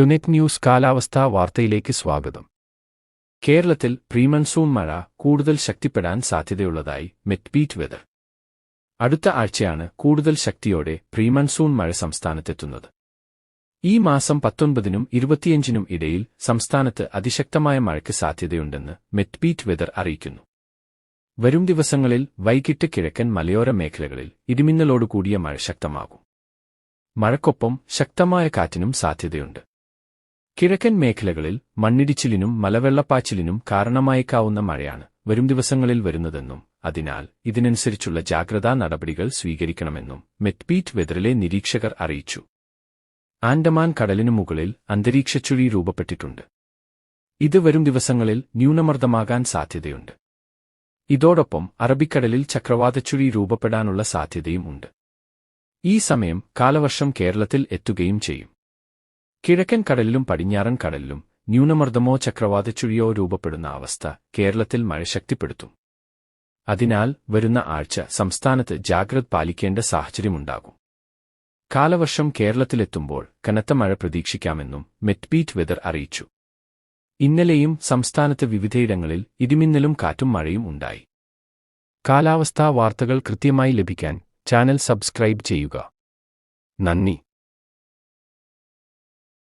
ടുനെറ്റ് news കാലാവസ്ഥാ വാർത്തയിലേക്ക് സ്വാഗതം. കേരളത്തിൽ പ്രീമൺസൂൺ മഴ കൂടുതൽ ശക്തിപ്പെടാൻ സാധ്യതയുള്ളതായി മെറ്റ്ബീറ്റ് വെതർ. അടുത്ത ആഴ്ചയാണ് കൂടുതൽ ശക്തിയോടെ പ്രീമൺസൂൺ മഴ സംസ്ഥാനത്തെത്തുന്നത്. ഈ മാസം പത്തൊൻപതിനും ഇരുപത്തിയഞ്ചിനും ഇടയിൽ സംസ്ഥാനത്ത് അതിശക്തമായ മഴയ്ക്ക് സാധ്യതയുണ്ടെന്ന് മെറ്റ്ബീറ്റ് വെതർ അറിയിക്കുന്നു. വരും ദിവസങ്ങളിൽ വൈകിട്ട് കിഴക്കൻ മലയോര മേഖലകളിൽ ഇടിമിന്നലോടുകൂടിയ മഴ ശക്തമാകും. മഴക്കൊപ്പം ശക്തമായ കാറ്റിനും സാധ്യതയുണ്ട്. കിഴക്കൻ മേഖലകളിൽ മണ്ണിടിച്ചിലിനും മലവെള്ളപ്പാച്ചിലിനും കാരണമായേക്കാവുന്ന മഴയാണ് വരും ദിവസങ്ങളിൽ വരുന്നതെന്നും അതിനാൽ ഇതിനനുസരിച്ചുള്ള ജാഗ്രതാ നടപടികൾ സ്വീകരിക്കണമെന്നും മെറ്റ്ബീറ്റ് വെതറിലെ നിരീക്ഷകർ അറിയിച്ചു. ആൻഡമാൻ കടലിനു മുകളിൽ അന്തരീക്ഷച്ചുഴി രൂപപ്പെട്ടിട്ടുണ്ട്. ഇത് വരും ദിവസങ്ങളിൽ ന്യൂനമർദ്ദമാകാൻ സാധ്യതയുണ്ട്. ഇതോടൊപ്പം അറബിക്കടലിൽ ചക്രവാതച്ചുഴി രൂപപ്പെടാനുള്ള സാധ്യതയും ഉണ്ട്. ഈ സമയം കാലവർഷം കേരളത്തിൽ എത്തുകയും ചെയ്യും. കിഴക്കൻ കടലിലും പടിഞ്ഞാറൻ കടലിലും ന്യൂനമർദ്ദമോ ചക്രവാതച്ചുഴിയോ രൂപപ്പെടുന്ന അവസ്ഥ കേരളത്തിൽ മഴ ശക്തിപ്പെടുത്തും അതിനാൽ വരുന്ന ആഴ്ച സംസ്ഥാനത്ത് ജാഗ്രത പാലിക്കേണ്ട സാഹചര്യമുണ്ടാകും. കാലവർഷം കേരളത്തിലെത്തുമ്പോൾ കനത്ത മഴ പ്രതീക്ഷിക്കാമെന്നും മെറ്റ്ബീറ്റ് വെതർ അറിയിച്ചു. ഇന്നലെയും സംസ്ഥാനത്ത് വിവിധയിടങ്ങളിൽ ഇടിമിന്നലും കാറ്റും മഴയും ഉണ്ടായി. കാലാവസ്ഥാ വാർത്തകൾ കൃത്യമായി ലഭിക്കാൻ ചാനൽ സബ്സ്ക്രൈബ് ചെയ്യുക. നന്ദി.